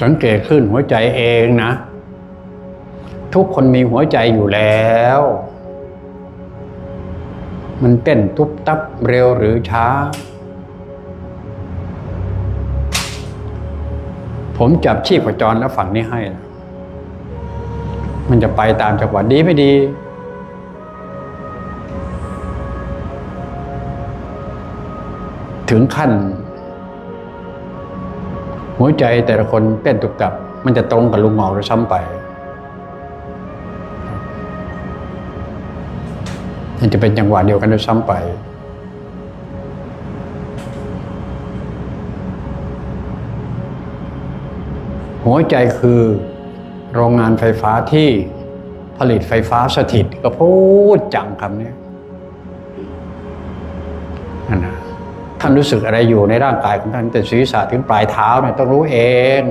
สังเกตขึ้นหัวใจเองนะ ทุกคนมีหัวใจอยู่แล้ว มันเต้นทุบตับเร็วหรือช้า ผมจับชีพจรแล้วฝั่งนี้ให้ มันจะไปตามจังหวะดีไม่ดีถึงขั้น หัวใจแต่ละคนเต้นตุกกับ มันจะตรงกับลุงหมอหรือซ้ำไปมันจะเป็นจังหวะเดียวกันด้วยซ้ำไป หัวใจคือโรงงานไฟฟ้าที่ผลิตไฟฟ้าสถิตก็พูดจังคำนี้ ท่านรู้สึกอะไรอยู่ในร่างกายของท่านแต่ศีรษะถึงปลายเท้าเนี่ยต้องรู้เอง